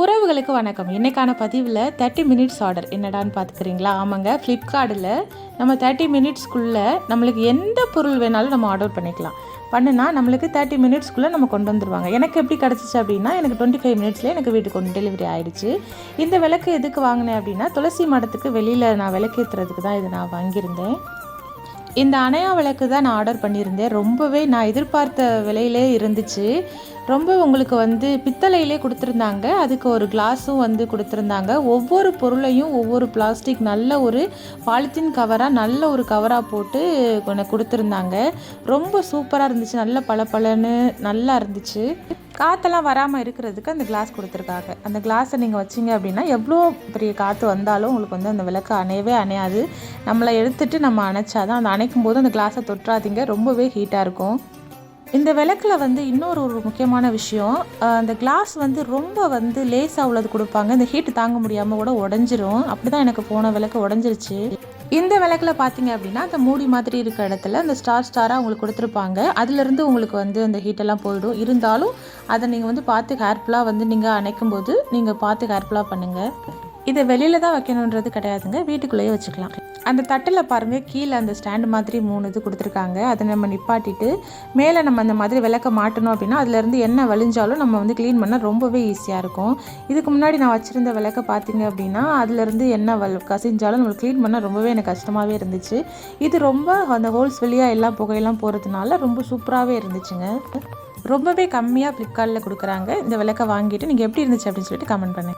உறவுகளுக்கு வணக்கம். இன்றைக்கான பதிவில் தேர்ட்டி மினிட்ஸ் ஆர்டர் என்னடான்னு பார்த்துக்கிறீங்களா? ஆமாங்க. ஃப்ளிப்கார்ட்டில் நம்ம தேர்ட்டி மினிட்ஸ்க்குள்ளே நம்மளுக்கு எந்த பொருள் வேணாலும் நம்ம ஆர்டர் பண்ணிக்கலாம். பண்ணுனா நம்மளுக்கு தேர்ட்டி மினிட்ஸ்க்குள்ளே நம்ம கொண்டு வந்துடுவாங்க எனக்கு எப்படி கிடச்சிச்சு அப்படின்னா எனக்கு டுவெண்ட்டி ஃபைவ் மினிட்ஸ்லேயே எனக்கு வீட்டுக்கு கொண்டு டெலிவரி ஆகிடுச்சு இந்த விளக்கு எதுக்கு வாங்கினேன் அப்படின்னா துளசி மடத்துக்கு வெளியில் நான் விளக்கேற்றுறதுக்கு தான் இதை நான் வாங்கியிருந்தேன். இந்த அணையா விளக்கு தான் நான் ஆர்டர் பண்ணியிருந்தேன். ரொம்பவே நான் எதிர்பார்த்த விலையிலே இருந்துச்சு. ரொம்ப உங்களுக்கு வந்து பித்தளையிலே கொடுத்துருந்தாங்க. அதுக்கு ஒரு கிளாஸும் வந்து கொடுத்துருந்தாங்க. ஒவ்வொரு பொருளையும் ஒவ்வொரு பிளாஸ்டிக் நல்ல ஒரு பாலித்தீன் கவராக நல்ல ஒரு கவராக போட்டு எனக்கு கொடுத்துருந்தாங்க. ரொம்ப சூப்பராக இருந்துச்சு. நல்ல பளபளன்னு நல்லா இருந்துச்சு. காற்றெல்லாம் வராமல் இருக்கிறதுக்கு அந்த கிளாஸ் கொடுத்துருக்காங்க. அந்த கிளாஸை நீங்கள் வச்சிங்க அப்படின்னா எவ்வளோ பெரிய காற்று வந்தாலும் உங்களுக்கு வந்து அந்த விளக்கு அணையவே அணையாது. நம்மளை எடுத்துட்டு நம்ம அணைச்சாதான் அந்த அணைக்கும் போது அந்த கிளாஸை தொற்றாதீங்க ரொம்பவே ஹீட்டாக இருக்கும். இந்த விளக்கில் வந்து இன்னொரு ஒரு முக்கியமான விஷயம் அந்த கிளாஸ் வந்து ரொம்ப வந்து லேசாக உள்ளது கொடுப்பாங்க. இந்த ஹீட் தாங்க முடியாமல் கூட உடஞ்சிரும். அப்படி தான் எனக்கு போன விளக்கு உடஞ்சிருச்சு. இந்த விளக்கில் பார்த்தீங்க அப்படின்னா அந்த மூடி மாதிரி இருக்க இடத்துல அந்த ஸ்டார் ஸ்டாராக உங்களுக்கு கொடுத்துருப்பாங்க. அதுலேருந்து உங்களுக்கு வந்து அந்த ஹீட்டெல்லாம் போயிடும். இருந்தாலும் அதை நீங்கள் வந்து பார்த்து கேர்ஃபுல்லாக வந்து நீங்கள் அணைக்கும் போது நீங்கள் பார்த்து கேர்ஃபுல்லாக பண்ணுங்கள் இதை வெளியில் தான் வைக்கணுன்றது கிடையாதுங்க. வீட்டுக்குள்ளேயே வச்சுக்கலாம். அந்த தட்டில் பாருங்கள் கீழே அந்த ஸ்டாண்டு மாதிரி மூணு இது கொடுத்துருக்காங்க. அதை நம்ம நிப்பாட்டிட்டு மேலே நம்ம அந்த மாதிரி விளக்க மாட்டணும் அப்படின்னா அதுலேருந்து என்ன வழிஞ்சாலும் நம்ம வந்து க்ளீன் பண்ண ரொம்பவே ஈஸியாக இருக்கும். இதுக்கு முன்னாடி நான் வச்சுருந்த விளக்க பார்த்தீங்க அப்படின்னா அதுலேருந்து என்ன வல் கசிஞ்சாலும் நம்மளுக்கு க்ளீன் பண்ண ரொம்பவே எனக்கு கஷ்டமாகவே இருந்துச்சு. இது ரொம்ப அந்த ஹோல்ஸ் வழியாக எல்லாம் புகையெல்லாம் போகிறதுனால ரொம்ப சூப்பராகவே இருந்துச்சுங்க. ரொம்பவே கம்மியாக ஃப்ளிப்கார்ட்டில் கொடுக்குறாங்க. இந்த விளக்க வாங்கிட்டு நீங்கள் எப்படி இருந்துச்சு அப்படின்னு சொல்லிட்டு கமெண்ட் பண்ணுங்கள்